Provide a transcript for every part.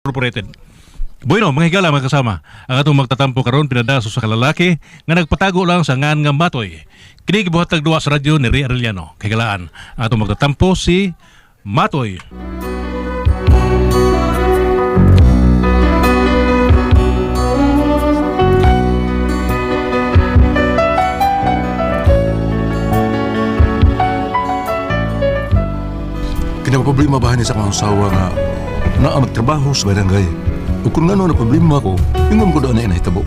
Incorporated. Bueno, mga higala mga kasama, ang atong magtatampo karon pinadaso sa kalalaki nga nagpatago lang sa ngan nga Matoy. Kini gibuhatag duwa sa radyo ni Ray Arellano. Kahigalaan, ang atong magtatampo si Matoy. Kinaproblema ba ni sa akong asawa nga naa magtrabaho sa barangay? O kung ano na problema ko, ingon ko doon na inahitabo.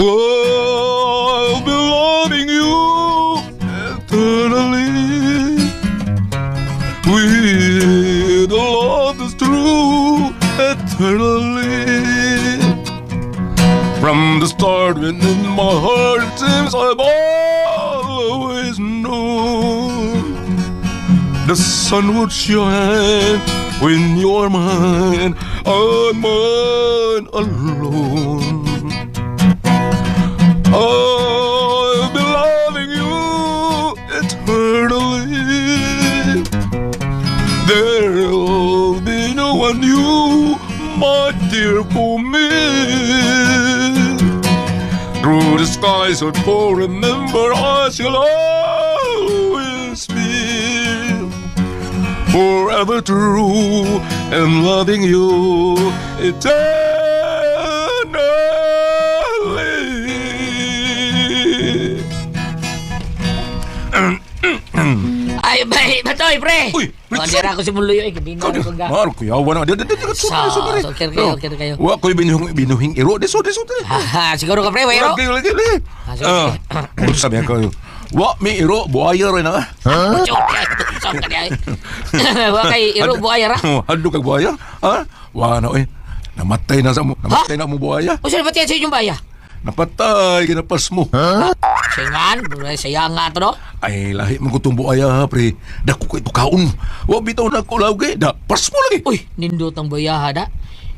I'll be loving you eternally with a love that's true eternally. From the start when in my heart it seems I've always known the sun would shine when you're mine, I'm mine alone. I'll be loving you eternally. There'll be no one new, my dear, for me. Through the skies of for remember I shall always forever true and loving you eternally. Ay, bay, batoy, pre! Uy, Oh, Richard! dira ako si Muluyo, eh, kabino Kau ko ga. Maro ko yawa na. Dito dito So, so, okay kayo, kayo. Wa ko binuhing binuhing iro. Deso deso. Haha, siguro ka, pre, wero? Lagi lagi lagi. Ah. Ah, sabi ko. Wa mi iro buaya rin na. Niya. Wa kay iro buaya ra. Hado kag buaya? Ha? Wa na eh. Namatay na sa mo. Namatay na mo buaya. O sino tiyan sa inyong baya? Napatay kinapas mo. Singan, saya nga to, no? Ay, lahi mo kutong buaya, pre. Dako ko ito kaon. Wa bitaw na ko lawgi. Da, pas mo lagi. Uy, nindot ang buyaha da.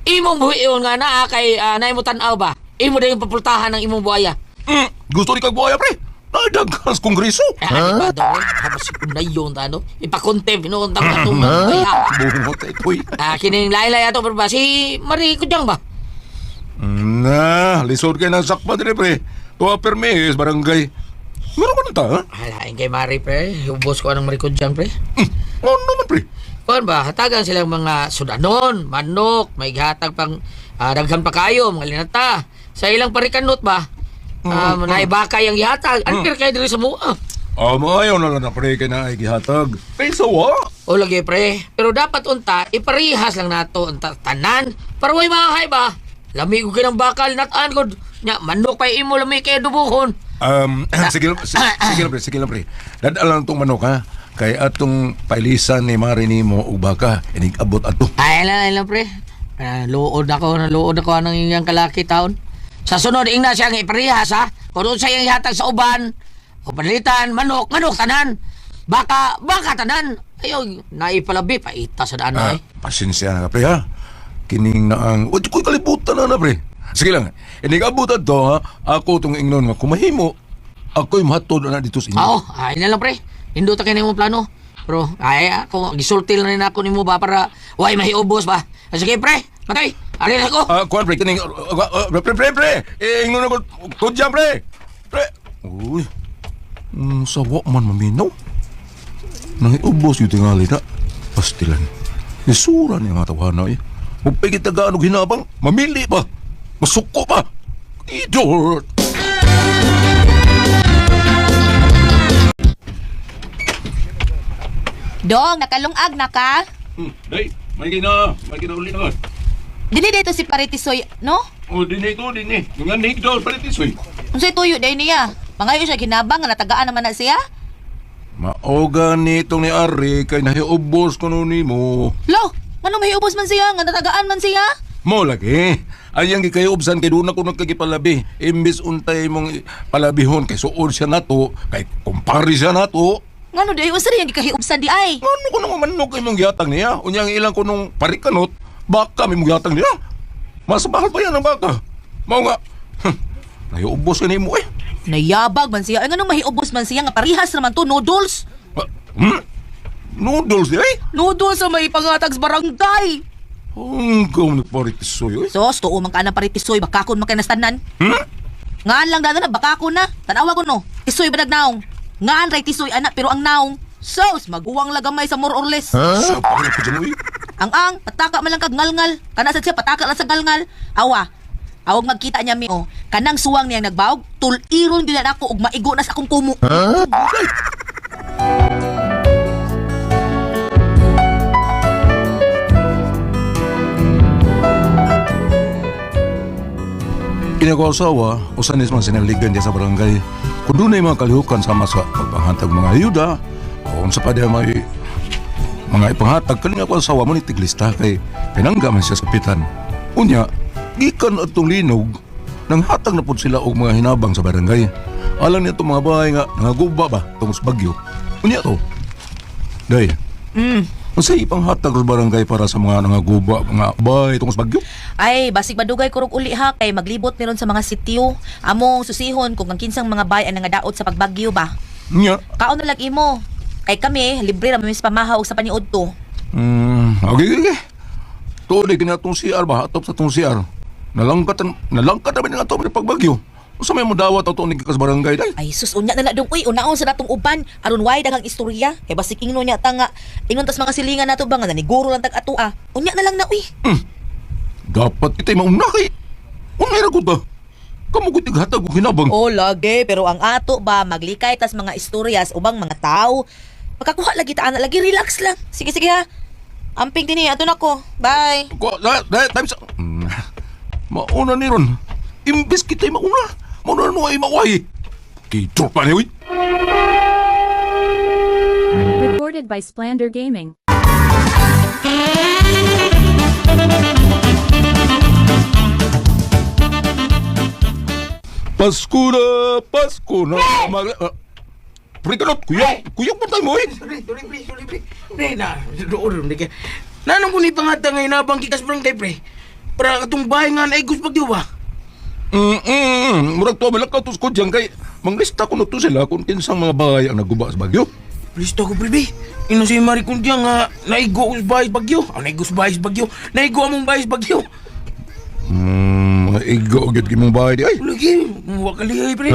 Imong buhiyon nga na, ah, kay uh, naay mo tanaw ba? Imo na yung papultahan ng imong buhaya. Mm, gusto ni kag buaya, pre. Nadagkas kongreso. Ah, huh? Ba, Habas si kunayon ta, no? Ipakontem, pinuuntang ka itong buhaya. Buhot ito eh. Ah, kining laylay ato, pero ba? Si Marie Kudyang ba? Na, lisod kayo ng sakpa din, pre. Tuwa permis, barangay. Meron ka na ta, ha? Halain kay Marie, pre. Ubos ko ng Marie Kudyang, pre. Mm, ano naman, pre? Kuan ba, hatagan silang mga sudanon, manok, may gihatag pang ah, daghan pa kayo, mga linata. Sa ilang parikanot ba, um, naibakay ang gihatag. Ano mm. kayo diri sa mua? Ah, maayaw na lang na, pre, kaya na gihatag. Peso, wa? O lagi pre, pero dapat unta, iparihas lang nato unta tanan. Para way mahay ba? Lami ko kinang bakal nataan ko. Nya, manok pa imo lami kay dubuhon. Um, sige, sige, sige pre, sige pre. Dadala lang itong manok, ha? Kay atong pailisan ni Mari ni mo ubaka, inig-abot ato. Ay, lang, lang pre. Uh, luod ako, luod ako ng inyong kalaki taon. Sa sunod, ingna siyang iparihas ha. Kung doon siyang ihatag sa uban, o panalitan, manok, manok tanan. Baka, baka tanan. Ayaw, naipalabi, paita sa daan Ah, ay. pasensya na ka, pre, ha? Kining na ang... Wadi ko'y kalibutan na na, pre. Sige lang, inig-abot ato, ha? Ako itong ingnon nga, kumahimo, ako'y mahatod na dito sa inyo. Oo, ay na lang pre. Hindi ta kayo plano. Pero ay ako gisultil na rin ako nimo ba para way mahiubos ba. Ah, Sige pre, matay. Ari na ako. Ah, kuan pre, kining... Uh, pre, pre, pre! Eh, ingnon ako, kudya, pre! Pre! Uy, mm, sawa man maminaw. Nangiubos yung tingali na. Pastilan. Isura niya nga tawanan eh. Magpigit na gaano hinabang, mamili pa. Masuko pa. Idiot! Dong, nakalungag na ka? Hmm, day, may gina, may gina uli na. Dili dito si Paritisoy, no? O, dinay ko, dinay. Nga nig daw, palitis, uy. Unsay tuyo day niya? Mangayo siya ginabang natagaan naman na siya? Maoga nitong ni Ari kay nahiubos ko nun ni mo. Lo, ngano mahiubos man siya nga natagaan man siya? Mo lagi. Ayang gikayobsan kay doon ako nagkagipalabi. Imbis untay mong palabihon kay suod siya nato, kay kumpari siya nato. Ngano day usa rin gikahiubsan di ay? Ano ko nang manok kay mong gihatag niya? Unyang ilang ko nung parikanot, baka may mong gihatag niya. Mas mahal pa yan ang baka. Mao nga, hmm, nahiubos ka ni mo eh. Nayabag man siya. Ay ngano mahiubos man siya nga parihas naman to noodles. Ah, Hmm? Noodles di ay? Noodles sa may pangatag sa barangay. Hanggang nagparitisoy, eh. Sos, tuo man ka na paritisoy, bakakon man kay nastanan. Hmm? Ngaan lang dada na, bakakon na. Tanawa ko no, tisoy ba nagnaong? Ngaan ray tisoy anak, pero ang naong. Sos, maguwang lagamay sa more or less. Sa pa ko dyan, uy. Ang ang, pataka man lang kag ngalngal. Kana sa siya, pataka lang sa ngalngal. Awa, awag magkita niya mi oh. Kanang suwang niyang nagbaog, tuliron gyud na ako ug maigo na sa akong kumo. Kini ko asawa, usanis man sinaligan diya sa barangay. Kung doon ay mga kalihukan sama sa pagpanghatag mga ayuda, o sa pa may mga ipanghatag, kalinga ko asawa mo ni tiglista kay pinangga man siya sa pitan. Unya, gikan at linog, nang hatag na po sila og mga hinabang sa barangay. Alam niya itong mga bahay nga, nangaguba ba, tungos bagyo. Unya to. Day, Mm. Ang sa ipanghatag sa barangay para sa mga nangaguba, mga bahay tungos bagyo. Ay, basig madugay kurog uli ha kay maglibot meron sa mga sityo. Among susihon kung ang kinsang mga bayan ang nagadaot sa pagbagyo ba. Unya, Kaon na lang imo. Kay kami, libre ra mi sa pamahaw sa paniud to. Hmm, okay, okay, okay. Tuloy kina itong CR ba? Atop sa itong CR. Nalangkat, nalangkat namin nga ito may pagbagyo. Sa may mudawat ito ni kakas barangay day. Ay sus unya na na dong uy unaon sa natong uban aron way daghang istorya kay basig ingno niya ta nga ingon tas mga silingan nato ba nga naniguro lang tag atua. Unya na lang na uy. Dapat itay mauna kay. Unay ra ko ba? Kamu ko tighatag og hinabang. Oh lagi pero ang ato ba maglikay tas mga istoryas ubang mga tao. Makakuha lagi ta ana lagi relax lang. Sige sige ha. Amping dinhi ato na ko. Bye. Ko, time sa... Hmm, mauna ni ron. Imbes kita'y mauna. Mauna no ay maway. Kay tropa ni, uy. Recorded by Splander Gaming. Pasko na, Pasko na. Mag... Uh, Prikalot, kuya, kuya pa tayo mo eh. Sorry, sorry, pre, sorry, pre. Pre, na, doon, ka. Nanong ko ni pangata ngayon nabang kikas barangay, pre. Para katong bahay nga na igus pag di ba? Mm, mm, murag to malakaw to ko diyan kay manglista ko no to sila kung kinsang mga bahay ang naguba sa bagyo. Listo ko, pre, be. Ino si Marie kung diyan nga naigo ko sa bahay sa bagyo. Ah, naigo sa bahay sa bagyo. Naigo among bahay sa bagyo. Mm, mga igo gyud kimong bahay di ay. Lagi, wakali ay, pre.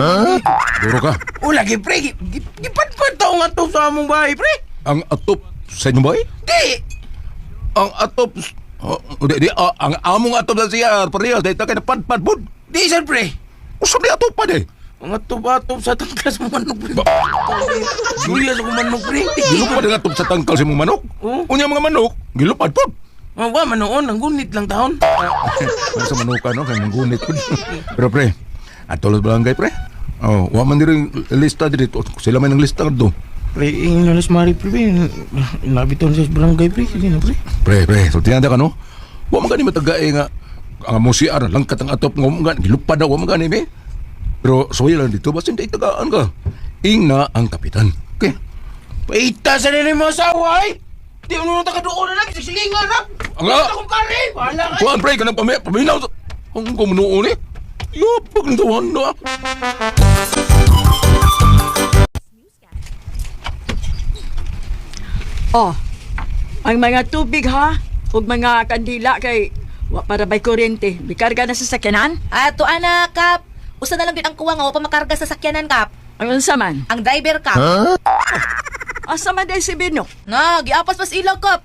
Duro ka. O, lagi, pre. Gipat-pat tao nga to sa among bahay, pre. Ang atop sa inyong bahay? Di. Ang atop Oh, di, di, ah, ang among atop sa siya, parehas, dahil ta kay napadpad pod. Di, sir, pre. Usa di atop pa di. Mga tubatop sa tangkas mo manok, pre. Suya sa kumanok, pre. Gilupad ang sa tangkal sa manok. Oh. Unya mga manok, gilupad pod. Ah, wa, manoon. Ang gunit lang taon. Ano sa manuka no, kay manggunit pod. Pero pre, atol barangay pre. Oh, wa man diri lista dito. Sila may nang lista do. Pre, yung nalas mari, pre. Nabiton sa barangay, pre. Sige na, pre. Pre, pre, so tinanda ka no? Wa man gani matagae nga ang mo si Ar langkat ang atop ng mga gilupad daw gani be. Pero soya lang dito basta hindi tagaan ka. Ingna ang kapitan. Okay. Paita sa nila mo asawa, ay! Di mo nung doon na lang, sisilingan na! Ang nga! akong kari! Wala ka! Kuan pre kanang pami paminaw sa ang kumunoon eh. Yo, pag ntawan na. Oh, ang mga tubig ha, ug mga kandila kay wa para bay kuryente. Bikarga na sa sakyanan. Ato ana kap. Usa na lang gid ang kuwa nga wa pa makarga sa sakyanan kap. Ang unsa man? Ang driver kap. Asa man day si Bino? Na, giapas pas ilaw kap.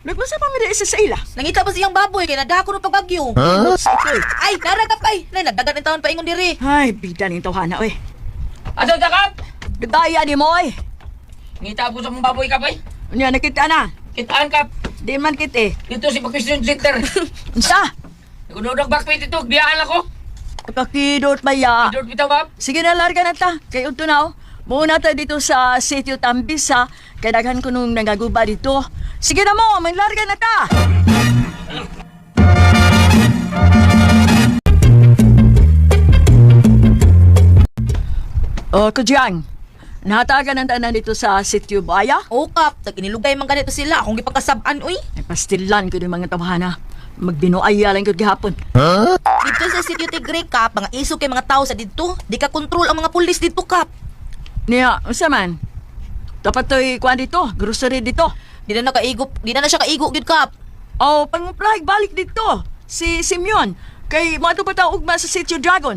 Nagpasa pa mi sa sa ila. Nangita pa siyang baboy kay nadako no pagbagyo. Ikoy. Ay, naragap kay. Nay nagdagan ng taon pa ingon diri. Ay, bida ning tawhana oy. Asa dakap? Gudaya ni mo oy. Ngita po sa mong baboy ka, bay. Unya nakita na. Kitaan kap. Di man kit eh. Dito si Bakwisyon Center. Unsa? Nagunodag backpit ito, biyaan ako. Kakidot maya. Idort bitaw, bab. Sige na larga na ta. Kay udto na oh. Muna ta dito sa sitio Tambisa. Kay daghan ko nung nangaguba dito. Sige na mo, may larga na ta. Oh, Kudyang. Nahatagan ang tanan dito sa sitio Baya. O kap, tag inilugay man ganito sila akong gipagkasab-an uy. Ay, pastilan ko yung mga tawhana. Magbinuaya lang ko gihapon. Dito sa Sitio Tigre kap, mga iso kay mga tao sa dito. Di ka kontrol ang mga pulis dito kap. Niya, unsa man? Dapat to'y kuhan dito, grocery dito. Di na nakaigo, di na na siya kaigo gid kap. Oh, pangumplag balik dito. Si Simeon. Kay mo ato pa taog ugma sa Sitio Dragon.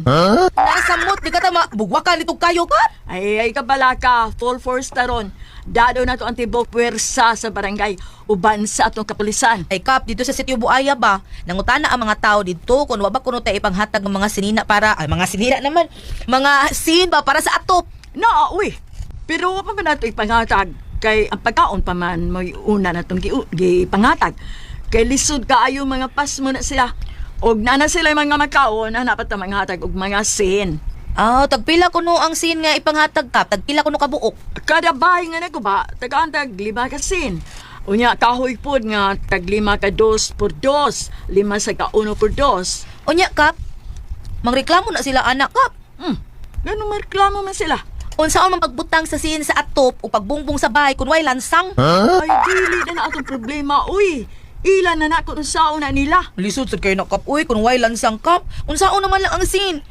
Nasamot, di ka tama. Bugwakan itong kayo ka. Ay, ay kabala ka, full force taron. Dado na to ang tibok puwersa sa barangay, uban sa atong kapulisan. Ay kap, dito sa sitio Buaya ba, nangutana ang mga tao dito kung wa ba kuno tayo ipanghatag ng mga sinina para, ay mga sinina naman, mga sin ba para sa atop. No, uy. Pero wa pa ba nato ipangatag? Kay ang pagkaon pa man may una na itong gipangatag. Kay lisod kaayo mga pas mo na sila. Og nana sila mga makaon na napat na manghatag og mga sin. Ah, tagpila kuno ang sin nga ipanghatag kap, tagpila kuno ka buok. Kada bahay nga nako ba, tagaan tag lima ka sin. Unya kahoy pod nga tag lima ka dos por dos, lima sa ka uno por dos. Unya kap, mangreklamo na sila anak kap. Hmm, ganun mareklamo man sila. Unsaon man pagbutang sa sin sa atop o pagbungbong sa bahay kun way lansang. Ay, dili na na atong problema, uy. Ilan na na kung sao na nila. Lisod sa kayo na kap, uy, kun way lansang kap. Unsaon naman lang ang sin.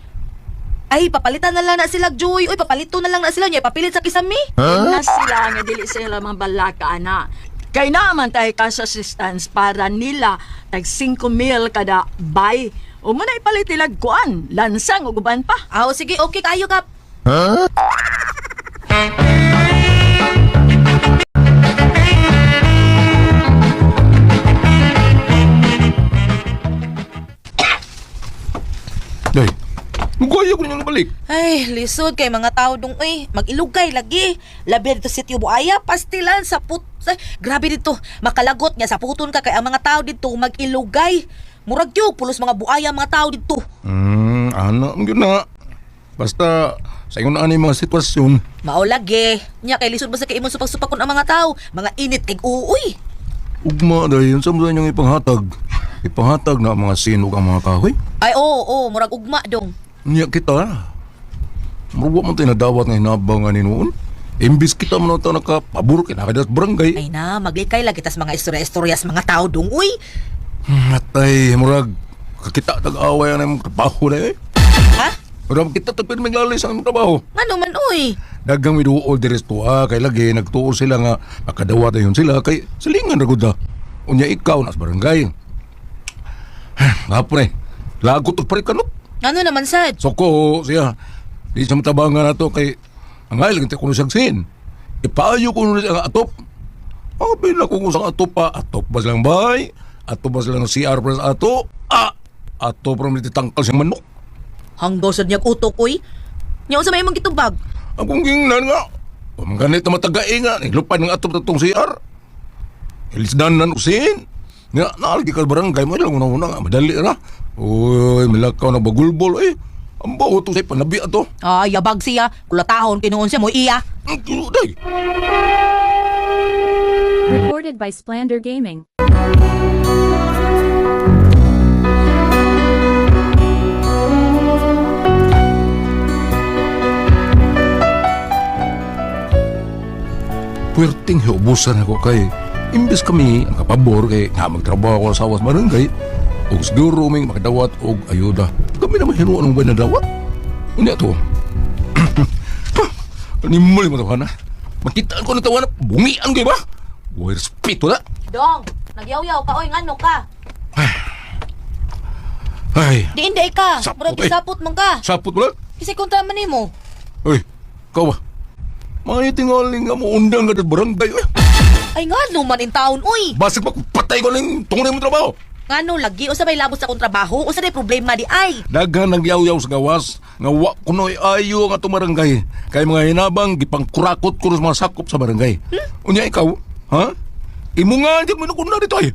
Ay, papalitan na lang na sila, Joy. Uy, papalito na lang na sila. Unya, papilit sa kisami. Na sila nga dili sila mga balaka ana. Kay naman tayo cash assistance para nila tag 5 mil kada bay. O mo na ipalit ilag kuan, lansang o guban pa. Aw, sige, okay kayo kap. Day, magwaya ko niyang balik. Ay, lisod kay mga tao dong, uy. Mag-ilugay lagi. Labi dito sa sitio buaya, pastilan sa put... Ay, grabe dito. Makalagot niya sa puton ka kay ang mga tao dito mag-ilugay. Murag yun, pulos mga buaya mga tao dito. Hmm, ano, yun na. Basta, sa inyo na ano yung mga sitwasyon. Mao lagi. Nya kay lisod ba sa kay imong supak-supakon ang mga tao? Mga init kay uuy. Ugma day, yun sa mga niyang ipanghatag. Ipanghatag na ang mga sinog ang mga kahoy. Ay oo, oo, murag ugma dong. Niya kita. Maruwa man tayo nadawat nga hinabang nga ni noon. Imbis kita man ito nakapaburo kinakadas barangay. Ay na, maglikay lagi tas mga istorya-istorya sa mga tao dong, uy. Matay, murag kakita tag-away ang imong trabaho na eh. Ha? Murag kita tagpin maglalay sa imong trabaho. Ano man, uy? Dagang miduol diris to ah, kay lagi nagtuol sila nga makadawat yun sila kay silingan ra gud da. Unya ikaw nas barangay. Ngapon eh. Lagot og parit kanot. Ano naman, sad? So ko siya. Di sa matabangan na to kay ang ngayon kita kuno siyang sin. Ipayo ko siya nga atop. Ang pila ko sa atop pa. Atop ba silang bahay? Atop ba silang CR sa ato? Ah! Atop pa rin tangkal siyang manok. Hanggaw sad niya utok, uy. Nya sa may mong gitubag. Ang gingnan nga. Ang ganit na matagai nga. Nilupad ng atop na itong CR. Ilisdan na nusin. Nga, naalagi ka barangay mo lang una-una nga. Madali na. Uy, milakaw na bagulbol eh. Ang baho to sa panabi ato. Ay, yabag siya. Kulatahon, kinuon siya mo, iya. Ang kinuday. Recorded by Splander Gaming. Puwerting hiubusan ako kay imbes kami ang kapabor kay nga magtrabaho ako sa awas barangay o siguro may makadawat o ayuda. Kami naman hinuan ng buwan na dawat. Unya to. Animal mo na. Makitaan ko na tawa na bungian kayo ba? Buhay respeto na. Dong, nagyaw-yaw ka, oy, ngano ka? Ay, Di inday ka. Sapot, Murag eh. isapot man ka. sapot mo lang. Kasi kontra man nimo. Uy, ikaw ba? Mga tingaling nga mo undang ka barangay. Eh. Ay ngano man in taon, uy. Basig pa patay ko lang tungo mo trabaho. Ngano lagi o sa may labot sa kong trabaho o sa may problema di ay. Daghan nagyaw-yaw sa gawas nga wa kunoy ayo nga tumarangay kay mga hinabang gipangkurakot ko sa mga sakop sa barangay. Unya ikaw, ha? Imo nga di mo na dito ay.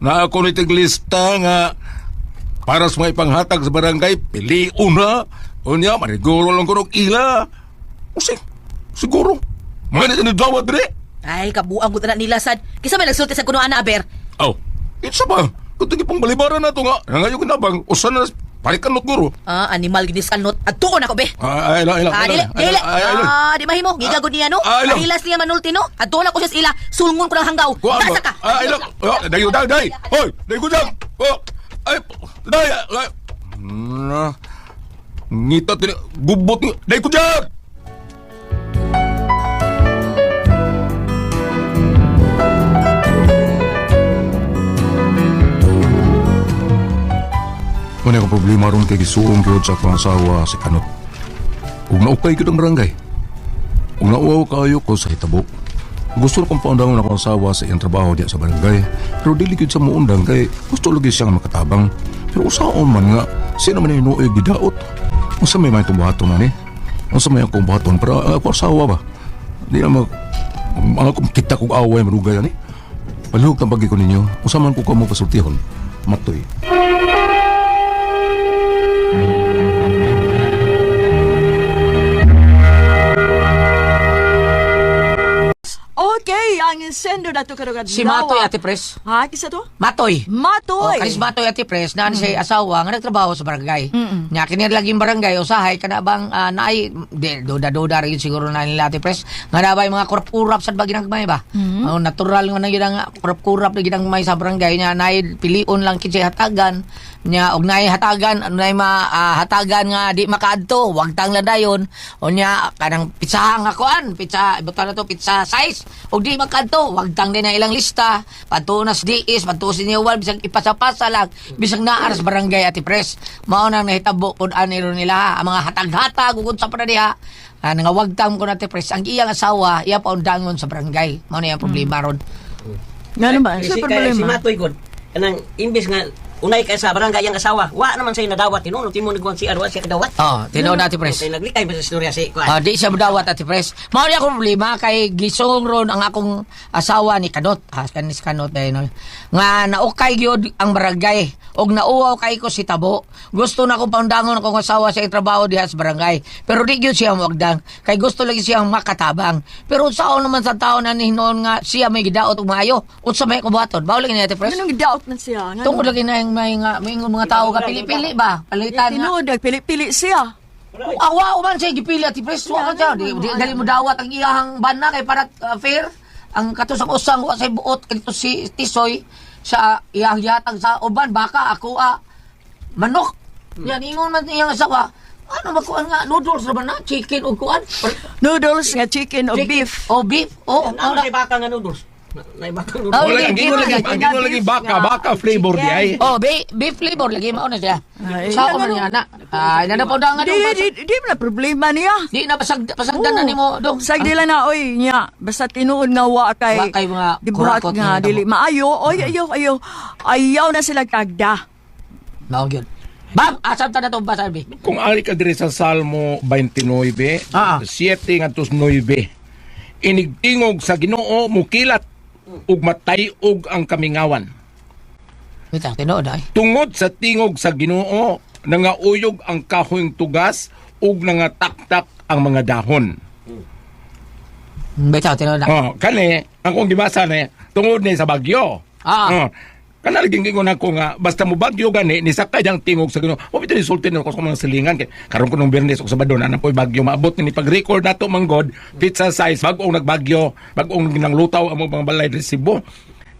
Na ako ni tiglista nga para sa mga ipanghatag sa barangay, pili una. Unya, maniguro lang ko ng ila. O si, siguro. Mga nito ni dawat dire. Ay, kabuang ko na nila sad. Kisa may nagsulti sa kuno ana aber. Aw, itsa ba? Kung tingin pang balibaran na to nga, ngayon kinabang, usan na parikan not guro. Ah, animal ginis kanot. At tuon ako be. Ay, ay, ay, Ah, dili, dili. Ah, di mahimo. Gigagod niya no. Ah, ilang. Kahilas niya manulti no. At tuon ako siya sa ila. Sulngon ko ng hanggaw. Tasa ka. Ay, ay. Oh, Dayo, dayo, dayo. Hoy, dayo ko dyan. Oh, ay, dayo, ay. Na, ngita, nga. dayo ko dyan. Muna akong problema ron kay gisuong gyud sa akong asawa si Kanot. Ug naukay gyud ang barangay. Ug nauwaw kayo ko sa hitabo. Gusto na kong paundangon akong asawa sa iyang trabaho diya sa barangay. Pero dili gyud sa muundang kay gusto lagi siyang makatabang. Pero usaon man nga, sino man inuoy gidaot. Unsa may may tumbaton man eh. Unsa may akong baton para ako asawa ba. Di na mag mga kung kita kong away marugay ani. Palihog ang pagi ko ninyo. Unsa man ko kamo pasultihon. Matoy. Okay, ang sendo na to karugad. Si Matoy Ate Pres. Ha, kisa to? Matoy. O, Matoy. kanis Matoy Ate Pres, na siya asawa nga nagtrabaho sa barangay. Nya kini laging barangay usahay kada bang ah, naay di duda-duda rin siguro na nila Ate Pres. Nga na ba yung mga kurap-kurap sa bagay ng ba? Oh, natural nga na yun ang kurap-kurap na ginang may sa barangay nya naay pilion lang kinsa hatagan nya og naay hatagan naay ma ah, hatagan nga di makaadto wag tang ladayon. O nya kanang pizza nga kuan pizza ibutan na to pizza size. Og di makadto wag tang din na ilang lista. Patunas diis patunas niwal bisag ipasapasa lang. Bisag naa sa barangay ati pres. Mao nang nahitabo pud ani ro nila ha. ang mga hatag-hatag ug sa pa diha. Ah, nga wag tang ko nati pres ang iyang asawa iya pa undangon sa barangay. Mao na yung problema ron. Nga naman, Si, sa kaya si problema. Matoy God, kanang imbis nga unay kay sa barangay ang asawa, wa naman say nadawat tinuno timo nagwan si Arwa siya kadawat. oh tinuod nati pres Kay naglikay ba sa istorya si kuan. Ah, di siya modawat ati pres. Mao ni akong problema kay gisong ron ang akong asawa ni Kanot. Ha, kanis Kanot dahil no. Nga naukay gyud ang barangay og nauwaw kay ko si Tabo. Gusto na akong paundangon akong asawa sa trabaho diha sa barangay. Pero di gyud siya magdang kay gusto lagi siya makatabang. Pero saon naman sa taon na hinuon nga siya may gidaot og maayo. Unsa may kubaton? Bawal lagi ni ati pres. Anong doubt na siya? Nga Tungkol lagi na may nga may mga tao ka pili-pili ba? Palitan nga. Tinuod, nagpili-pili siya. Awa man siya gipili at ipres wa ka siya. Di, di dali mo dawat ang iyahang bana kay para uh, fair. Ang katusang usang wa say buot kadto si Tisoy sa iyang yatag sa uban baka ako ah, manok. Yan ingon man iyang asawa. Ano makuan nga noodles ba na chicken o kuan? Noodles nga chicken o beef. O beef. O Ano ano say baka nga noodles? Na, na baka noodles. Oh, Wala, hindi, hindi, lagi, hindi. gino lagi baka, baka flavor di ay. Oh, beef, beef flavor lagi mao na siya. Ay, Sa ako man yan na. Ay, na pa nga Di, di, di, di na problema niya. Di na pasag pasagdan na nimo dong. Sag dila na oy nya basta tinuod nga wa kay Wa kay mga kurakot nga dili maayo oy ayaw ayaw ayaw na sila kagda. Mao gyud. Bam, asam ta na to ba sabi? Kung ari ka diri sa Salmo 29, Ah. 7 ngantos 9, inigtingog sa Ginoo mukilat ug matayog ang kamingawan. Kita, tinuod ay. Tungod sa tingog sa Ginoo, nangauyog ang kahoyng tugas ug nangataktak ang mga dahon. Bitaw, tinuod. Oh, kani ang kong gibasa ni tungod ni sa bagyo. Ah. Oh, kana laging ingon ako nga basta mo bagyo gani ni sakay ang tingog sa Ginoo. O bitaw sulti na ko sa mga silingan kay karon ko nung Biyernes ug Sabado na po'y bagyo maabot ni pag-record nato manggod pizza size bag-ong nagbagyo, bag-ong ginanglutaw ang mga balay Cebu.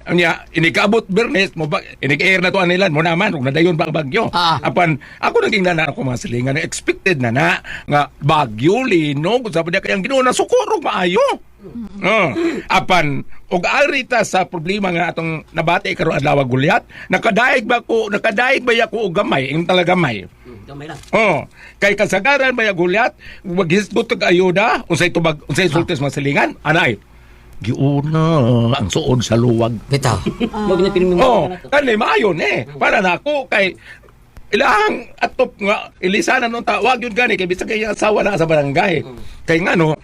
Anya, inikaabot Bernes mo ba inig-air na to anilan mo naman ug nadayon ba ang bagyo. Ah. Apan ako naging nana ako mga silingan expected na na nga bagyo linog sa padya kayang Ginoo na sukurog maayo. Oh, apan og arita sa problema nga atong nabati karon adlaw gulyat, nakadaig ba ko, nakadaig ba ako og gamay, ing talaga gamay. Gamay lang. Oh, kay kasagaran ba ya gulyat, maghisgot og ayuda, unsay tubag, unsay sultis masilingan, anay. Giuna ang suod sa luwag. Bitaw. Mo Oh, na to. kani maayo ni. Para na ako kay ilahang atop nga ilisanan nung tawag yun gani kay bisag kay asawa na sa barangay. Kay nga no,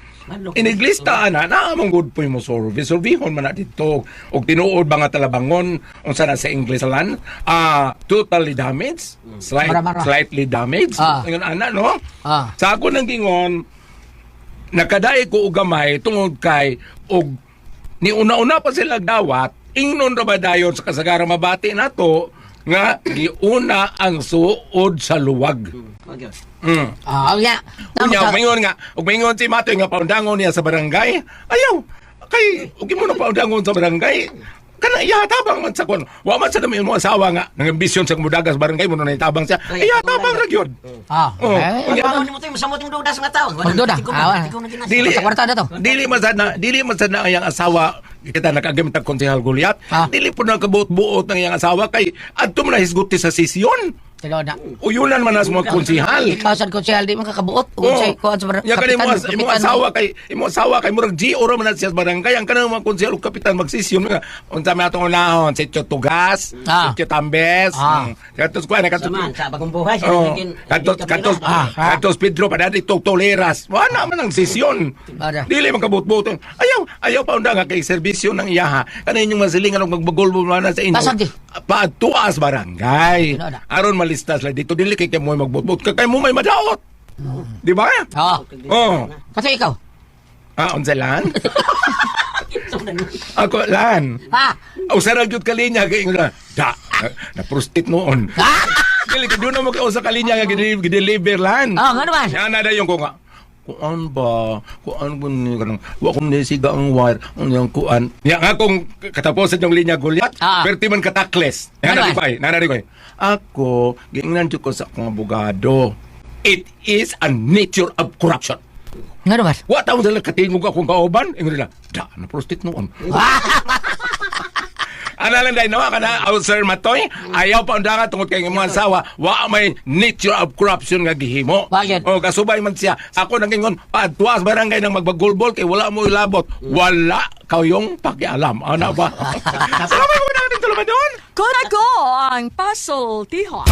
iniglista na na among good po mo service. Surveyhon man na dito og tinuod ba nga talabangon unsa na sa English lan? Ah, totally damaged, slight, slightly damaged. Ah. Ngayon ana no. Ah. Sa ako nang gingon nakadai ko og gamay tungod kay og ni una-una pa sila dawat ingnon ra ba dayon sa kasagaran mabati nato nga giuna ang suod sa luwag. Bagyo. Mm. Ah, ya. Unya, umingon nga, ug mingon si Matoy nga paundangon niya sa barangay. Ayaw, kay ug mo na paundangon sa barangay. Kana iya tabang man sa kon. Wa man sa dami mo asawa nga nang ambisyon sa mudagas barangay mo na tabang siya. Iya tabang ra gyud. Ah, Oh, eh. unya, Ano ni mo tayo masamot yung duda sa mga tao. Magduda? Ah, Dili. Sa kwarta na to. Dili man sad na dili man sad na ang asawa kita nakagamit ang konsehal Goliath. Ah. Dili po nakabuot-buot ng iyang asawa kay adto man na hisguti sa sisyon. Tinood na. Uyunan man na sa mga konsihal. Ikaw sa konsehal di man kakabuot. Ug sa kuan sa bar- Ya kani mo imo asawa kay imo asawa kay murag GO ra man siya sa barangay ang kanang mga konsehal ug kapitan magsisyon nga unsa man atong unahon si Tugas, Ah. si Tambes. Ah. Katos ko na katos. Saman, sa bagong buhay. siya Oh, katos katos. Ah, katos Pedro pa dati tog toleras. Wala man ang sesyon. Dili man kabut-but. Ayaw, ayaw pa unda nga kay serbisyo ng iyaha. Kanin yung masilingan og magbagulbo man na sa inyo. Di? Paatuas barangay. Aron malistas lang dito dili kay kay mo magbutbut kay mo may madaot. Di ba? Oo. Oh. Kasi ikaw. Ah, unsa lan? Ako lan. Ha? Usara gyud kalinya kay nga da. na- prostit noon. Dili ko na mo sa kalinya nga gideliver lan. Oh, nga naman. Yan na yung ko nga. Kuan ba? Kuan ba ni kanang wa ko ni siga ang wire ang yang kuan. Ya nga kung katapusan yung linya gulyat, Ah. perti man katakles. Yan Ano na ba? ko. Nanari ko. Ako gingnan jud ko sa akong abogado. It is a nature of corruption. Nga naman. Wa taon sila katingog akong kauban. Ingon nila, da, na prostit noon. Ano lang dahil nawa ka na, oh, Sir Matoy, ayaw pa undangan tungkol kay mga asawa, wa may nature of corruption nga gihimo. Bakit? O, kasubay man siya. Ako nang ingon, patuas barangay nang magbagulbol kay wala mo ilabot. Wala kayong pakialam. Ano ba? Salamat mo na natin tulaman doon. Kung ako ang puzzle tihon.